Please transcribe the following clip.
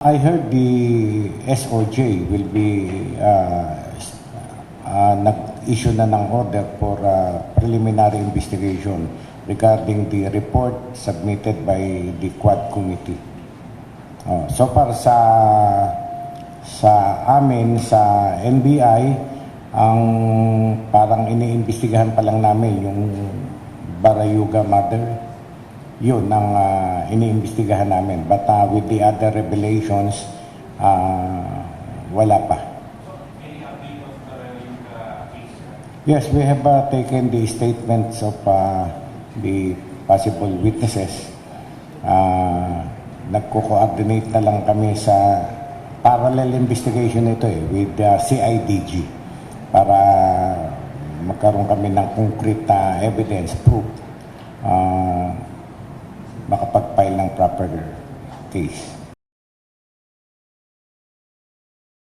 I heard the SOJ will be uh, uh, nag-issue na ng order for uh, preliminary investigation regarding the report submitted by the Quad Committee. Oh, so para sa sa amin sa NBI ang parang iniimbestigahan pa lang namin yung Barayuga mother yun ang uh, iniimbestigahan namin. But uh, with the other revelations uh, wala pa. Yes we have uh, taken the statements of uh, the possible witnesses. Uh, nagko-coordinate na lang kami sa parallel investigation ito eh with uh, CIDG para magkaroon kami ng concrete uh, evidence proof makapag-file ng proper case.